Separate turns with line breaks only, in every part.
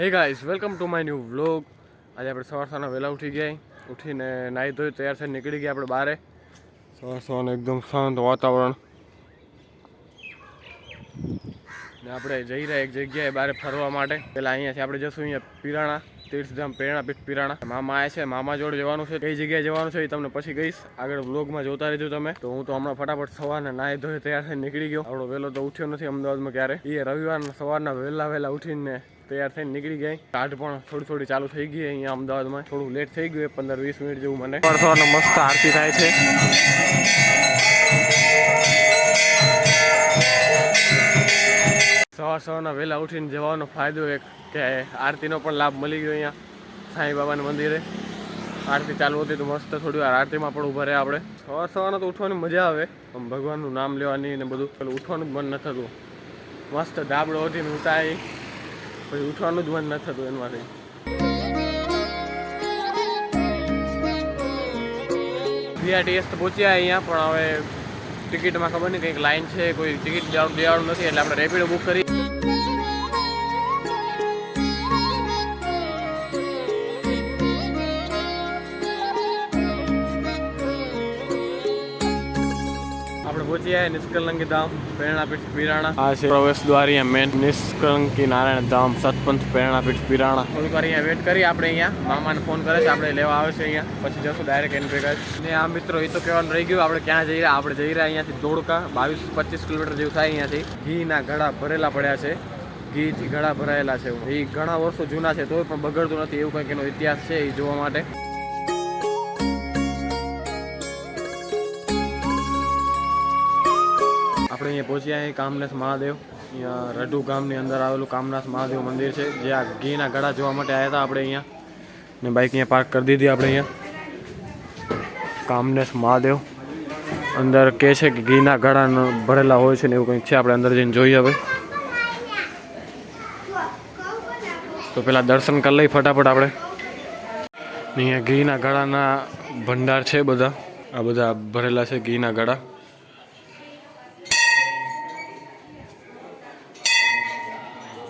Hey guys welcome to my new vlog આજે આપણે સવાર સવારના વહેલા ઉઠી ગયા ઉઠીને નાહી ધોઈ તૈયાર થઈને નીકળી ગયા આપણે બહાર સવાર સવારનું એકદમ શાંત વાતાવરણ. આપણે જઈ રહ્યા એક જગ્યાએ બહાર ફરવા માટે. પેલા અહીંયાથી આપણે જશું અહીંયા પિરાણા, તીર્થધામ પ્રેરણાપીઠ પીરાણા. મામા આયા છે, મામા જોડે જવાનું છે. કઈ જગ્યાએ જવાનું છે એ તમને પછી કહીશ. આગળ વ્લોગમાં જોતા રહેજો તમે. તો હું તો હમણાં ફટાફટ સવારના નાહી ધોઈ તૈયાર થઈને નીકળી ગયો. આપણો વહેલો તો ઉઠ્યો નથી અમદાવાદમાં ક્યારે. એ રવિવારના સવારના વહેલા વહેલા ઉઠીને તૈયાર થઈને નીકળી ગઈ. કાઢ પણ થોડી થોડી ચાલુ થઈ ગઈ અહીંયા અમદાવાદમાં. થોડું લેટ થઈ ગયું પંદર વીસ મિનિટ જેવું મને. સવાર સવારનો મસ્ત આરતી થાય છે. સવાર સવારના વહેલા ઉઠીને જવાનો ફાયદો એક કે આરતીનો પણ લાભ મળી ગયો અહીંયા સાંઈ બાબાના મંદિરે. આરતી ચાલુ હતી તો મસ્ત થોડી વાર આરતીમાં પણ ઊભા રહ્યા આપણે. સવાર સવારના તો ઉઠવાની મજા આવે. આમ ભગવાનનું નામ લેવાની ને બધું. પેલું ઉઠવાનું જ મન ન થતું. મસ્ત ધાબળો ઉઠીને ઉતારી. પછી ઉઠવાનું જ મન ન થતું એમાંથી બીઆરટીએસ તો પહોંચ્યા અહીંયા, પણ હવે ટિકિટમાં ખબર નહીં, કંઈક લાઈન છે, કોઈ ટિકિટ દેવાનું નથી, એટલે આપણે રેપિડો બુક કરી. આપણે પહોંચી આવ્યા નિષ્કલંકી ધામ પ્રેરણાપીઠ પીરાણા. આ છે પ્રવેશ દ્વાર અહીંયા મેન નિષ્કલંકી નારાયણ ધામ સતપંથ પ્રેરણાપીઠ પીરાણા. થોડીક વાર અહીંયા વેટ કરી આપણે અહીંયા મામાને ફોન કરે છે આપણે લેવા આવે છે અહીંયા. પછી જશું ડાયરેક્ટ એની ભેગા ને આ મિત્રો એ તો કહેવાનું રહી ગયું આપણે ક્યાં જઈ રહ્યા? આપણે જઈ રહ્યા અહીંયાથી ધોળકા બાવીસ પચીસ કિલોમીટર જેવું થાય અહીંયાથી. ઘીના ઘડા ભરેલા પડ્યા છે. ઘીથી ઘડા ભરાયેલા છે. એ ઘણા વર્ષો જૂના છે તોય પણ બગડતું નથી એવું કંઈક એનો ઇતિહાસ છે એ જોવા માટે. આપણે અહીંયા પહોંચ્યા અહીં કામનાથ મહાદેવ. અહીંયા રઢુ ગામની અંદર આવેલું કામનાથ મહાદેવ મંદિર છે. જે આ ઘીના ગળા જોવા માટે આવ્યા હતા આપણે અહીંયા. ને બાઇક અહીંયા પાર્ક કરી દીધી આપણે અહીંયા. કામનાથ મહાદેવ અંદર કહે છે કે ઘીના ગળા ભરેલા હોય છે ને એવું કંઈક છે. આપણે અંદર જઈને જોઈએ હવે. તો પેલા દર્શન કરી લઈ ફટાફટ આપણે. અહીંયા ઘીના ગળાના ભંડાર છે બધા. આ બધા ભરેલા છે ઘીના ગળા.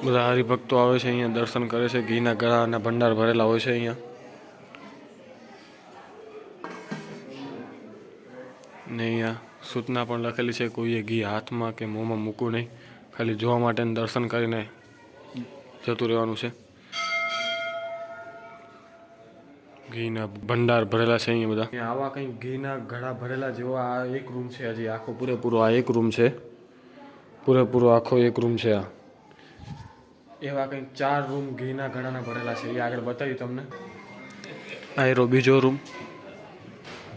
બધા હરિભક્તો આવે છે અહીંયા, દર્શન કરે છે, ઘીના ગળાના ભંડાર ભરેલા હોય છે અહીંયા. ને અહીંયા સૂચના પણ લખેલી છે, કોઈએ ઘી હાથમાં કે મોંમાં મૂકવું નહીં. ખાલી જોવા માટે દર્શન કરીને જતું રહેવાનું છે. ઘીના ભંડાર ભરેલા છે અહીંયા બધા. આવા કંઈક ઘીના ઘડા ભરેલા જેવો આ એક રૂમ છે હજી, આખો પૂરેપૂરો આ એક રૂમ છે. પૂરેપૂરો આખો એક રૂમ છે આ. એવા કંઈક ચાર રૂમ ઘીના ઘણાના ભરેલા છે. એ આગળ બતાવી તમને. આ એરો બીજો રૂમ.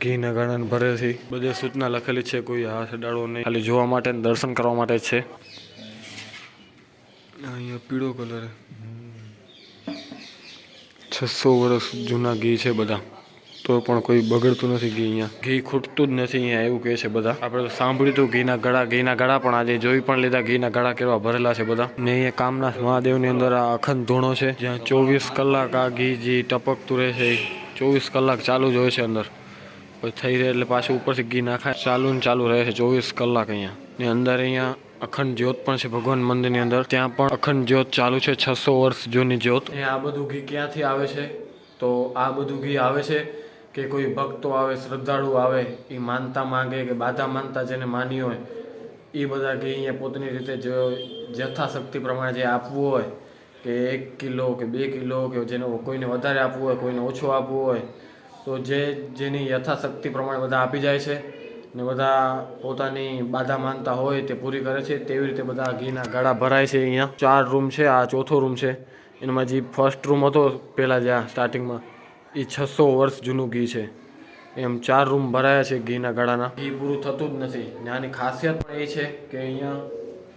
ઘીના ઘણાને ભરે છે. બધે સૂચના લખેલી છે. કોઈ હાથ અડાડવો નહીં. ખાલી જોવા માટે દર્શન કરવા માટે છે. અહીંયા પીળો કલર છસો વર્ષ જૂના ઘી છે બધા. તો પણ કોઈ બગડતું નથી ઘી અહીંયા? ઘી ખૂટતું જ નથી અહીંયા એવું કહે છે બધા. આપણે તો સાંભળ્યું હતું ઘીના ગળા ઘીના ગળા પણ આજે જોઈ પણ લીધા. ઘીના ગળા કેવા ભરેલા છે બધા. ને અહીંયા કામનાથ મહાદેવની અંદર આ અખંડ ધૂણો છે. જ્યાં ચોવીસ કલાક આ ઘી જે ટપકતું રહે છે ચોવીસ કલાક ચાલુ જ હોય છે અંદર. પછી થઈ રહે એટલે પાછું ઉપરથી ઘી નાખાય. ચાલુ ને ચાલુ રહે છે ચોવીસ કલાક અહીંયા. ને અંદર અહીંયા અખંડ જ્યોત પણ છે ભગવાન મંદિરની અંદર. ત્યાં પણ અખંડ જ્યોત ચાલુ છે છસો વર્ષ જૂની જ્યોત. આ બધું ઘી ક્યાંથી આવે છે? તો આ બધું ઘી આવે છે કે કોઈ ભક્તો આવે, શ્રદ્ધાળુ આવે, એ માનતા માંગે કે બાધા માનતા જેને માની હોય, એ બધા કે અહીંયા પોતાની રીતે જો યથાશક્તિ પ્રમાણે જે આપવું હોય, કે એક કિલો કે બે કિલો કે જેને કોઈને વધારે આપવું હોય, કોઈને ઓછું આપવું હોય, તો જે જેની યથાશક્તિ પ્રમાણે બધા આપી જાય છે ને બધા પોતાની બાધા માનતા હોય તે પૂરી કરે છે, તેવી રીતે બધા ઘીના ગાળા ભરાય છે અહીંયા. ચાર રૂમ છે, આ ચોથો રૂમ છે. એમાં જે ફર્સ્ટ રૂમ હતો, પહેલાં જ્યાં સ્ટાર્ટિંગમાં એ છસો વર્ષ જૂનું ઘી છે. એમ ચાર રૂમ ભરાયા છે ઘીના ગાળાના. ઘી પૂરું થતું જ નથી. ને આની ખાસિયત પણ એ છે કે અહીંયા,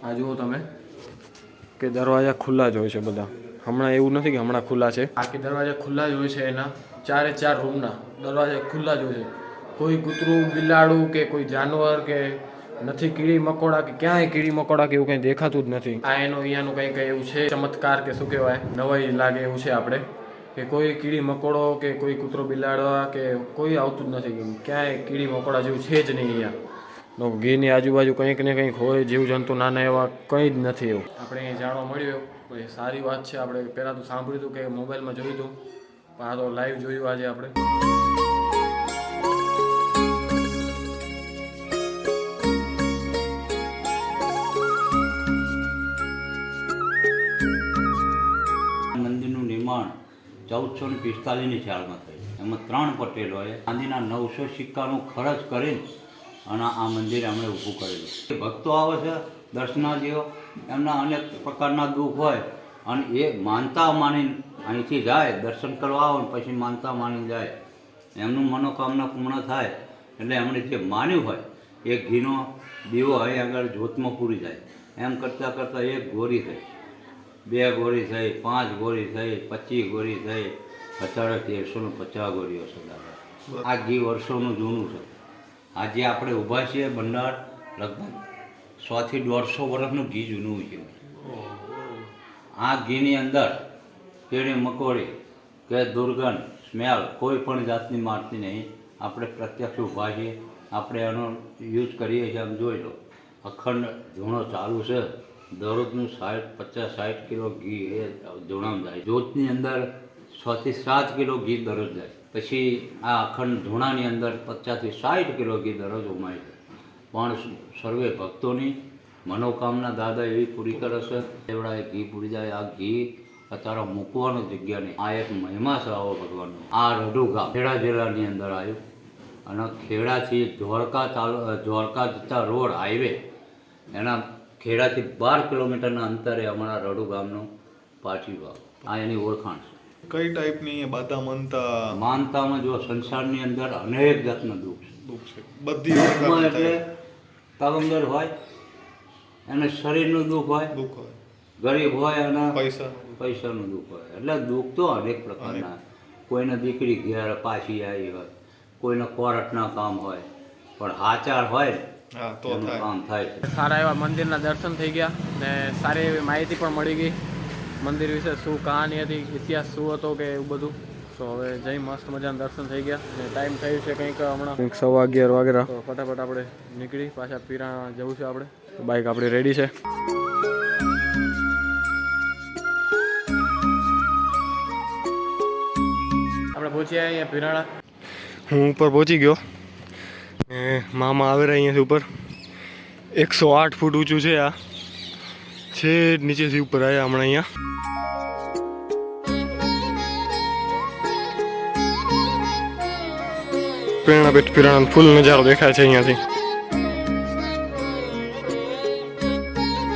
આ જુઓ તમે, કે દરવાજા ખુલ્લા જ હોય છે બધા. હમણાં એવું નથી કે હમણાં ખુલ્લા છે. આખી દરવાજા ખુલ્લા જ હોય છે એના ચારે ચાર રૂમના. દરવાજા ખુલ્લા જ હોય છે. કોઈ કૂતરું, બિલાડું કે કોઈ જાનવર કે નથી, કીડી મકોડા કે ક્યાંય કીડી મકોડા કે એવું કંઈ દેખાતું જ નથી. આ એનો અહીંયાનું કંઈ કંઈ એવું છે. ચમત્કાર કે શું કહેવાય? નવાઈ લાગે એવું છે આપણે. કે કોઈ કીડી મકોડો કે કોઈ કૂતરો બિલાડવા કે કોઈ આવતું જ નથી ક્યાંય કીડી મકોડા જેવું છે જ નહીં અહીંયા. તો ઘીની આજુબાજુ કંઈક ને કંઈક હોય, જીવજંતુ નાના એવા કંઈ જ નથી એવું. આપણે અહીંયા જાણવા મળ્યું એવું સારી વાત છે. આપણે પહેલાં તો સાંભળ્યું હતું કે મોબાઈલમાં જોયું હતું. પણ આ તો લાઈવ જોયું આજે આપણે.
ચૌદસો ને પિસ્તાલીસની સાલમાં થઈ. એમાં ત્રણ પટેલોએ ગાંધીના નવસો સિક્કાનો ખર્ચ કરીને અને આ મંદિર એમણે ઊભું કરેલું. ભક્તો આવે છે, દર્શનાર્થીઓ, એમના અનેક પ્રકારના દુઃખ હોય અને એ માનતા માની અહીંથી જાય, દર્શન કરવા આવે ને પછી માનતા માની જાય. એમનું મનોકામના પૂર્ણ થાય. એટલે એમણે જે માન્યું હોય, એ ઘીનો દીવો અહીં આગળ જ્યોતમાં પૂરી જાય એમ કરતાં કરતાં એક ગોરી થઈ. બે ગોળી થઈ પાંચ ગોળી થઈ પચીસ ગોળી થઈ. અત્યારે તેરસો ને પચાસ ગોળીઓ છે દાદા. આ ઘી વર્ષોનું જૂનું છે. આજે આપણે ઊભા છીએ ભંડાર લગભગ સોથી દોઢસો વર્ષનું ઘી જૂનું છે. આ ઘીની અંદર કીડી મકોડી કે દુર્ગંધ સ્મેલ કોઈ પણ જાતની મારતી નહીં. આપણે પ્રત્યક્ષ ઊભા છીએ. આપણે એનો યુઝ કરીએ છીએ આમ જોઈ લો. અખંડ ધૂણો ચાલુ છે. દરરોજનું સાઠ, પચાસ, સાઠ કિલો ઘી એ ધૂણામાં જાય. જોતની અંદર છથી સાત કિલો ઘી દરરોજ જાય. પછી આ અખંડ ધૂણાની અંદર પચાસથી સાઠ કિલો ઘી દરરોજ ઉમાય છે. પણ સર્વે ભક્તોની મનોકામના દાદા એવી પૂરી કરે છે. એવડા ઘી પૂરી જાય, આ ઘી અત્યારે મૂકવાનો જગ્યા નહીં. આ એક મહિમા છે આવો ભગવાનનો. આ રઢુ ગામ ખેડા જિલ્લાની અંદર આવ્યું. અને ખેડાથી ધોળકા તાલુ ધોળકા જતા રોડ હાઈવે એના ખેડાથી બાર કિલોમીટરના અંતરે અમારા રડુ ગામનું પાછી વાવ. આ એની ઓળખાણ છે.
કઈ ટાઈપની બાધા માનતા?
માનતામાં જો સંસારની અંદર અનેક જાતના દુઃખ છે.
દુઃખ છે. બધી
એટલે
થાય
હોય એને શરીરનું દુઃખ હોય
દુઃખ હોય.
ગરીબ હોય અને
પૈસા
પૈસાનું દુઃખ હોય. એટલે દુઃખ તો અનેક પ્રકારના. કોઈને દીકરી ઘેર પાછી આવી હોય કોઈને કોર્ટના કામ હોય પણ હાચાર હોય
હા તો
કામ થાય
સારા એવા મંદિરના દર્શન થઈ ગયા ને સારી એવી માહિતી પણ મળી ગઈ. મંદિર વિશે શું કહાની હતી ઇતિહાસ શું હતો કે એવું બધું. તો હવે જઈ મસ્ત મજાના દર્શન થઈ ગયા ને ટાઈમ થયું છે કંઈક હમણાં. કંઈક સવા અગિયાર વાગ્યા તો ફટાફટ આપણે નીકળી પાછા પીરા જવું છે આપણે. બાઇક આપણી રેડી છે. આપણે પહોંચ્યા અહીંયા પીરાણા. હું ઉપર પહોંચી ગયો. મામા આવે અહીંયાથી ઉપર. એકસો આઠ ફૂટ ઊંચું છે આ. છે નીચેથી ઉપર આવ્યા હમણાં અહીંયા. પ્રેરણા પેટ પીરાણા ફૂલ નજારો દેખાય છે અહીંયાથી.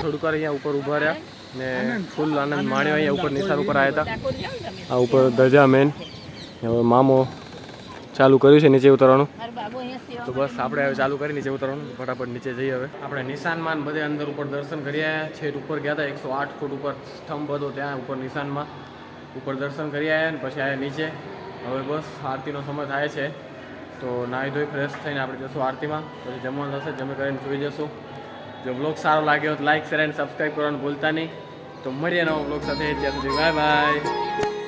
થોડુંક અહીંયા ઉપર ઊભા રહ્યા ને ફૂલ આનંદ માણ્યો અહીંયા ઉપર નિશાર ઉપર આવ્યા હતા. આ ઉપર ધજા મેન. હવે મામો ચાલુ કર્યું છે નીચે ઉતરવાનું? તો બસ આપણે હવે ચાલુ કરી નીચે ઉતરવાનું. ફટાફટ નીચે જઈએ હવે. આપણે નિશાનમાં બધે અંદર ઉપર દર્શન કરી આવ્યા છેટ ઉપર ગયા હતા એકસો આઠ ફૂટ ઉપર સ્તંભ હતો ત્યાં ઉપર નિશાનમાં. ઉપર દર્શન કરી આવ્યા ને પછી આવ્યા નીચે. હવે બસ આરતીનો સમય થાય છે. તો નાહી ધોઈ ફ્રેશ થઈને આપણે જશું આરતીમાં. પછી જમવાનું થશે જમી કરીને સુઈ જશું. જો બ્લોગ સારો લાગ્યો તો લાઈક શેર એન્ડ સબસ્ક્રાઈબ કરવાનું ભૂલતા નહીં. તો મળીએ નવો બ્લોગ સાથે. ત્યાં સુધી બાય બાય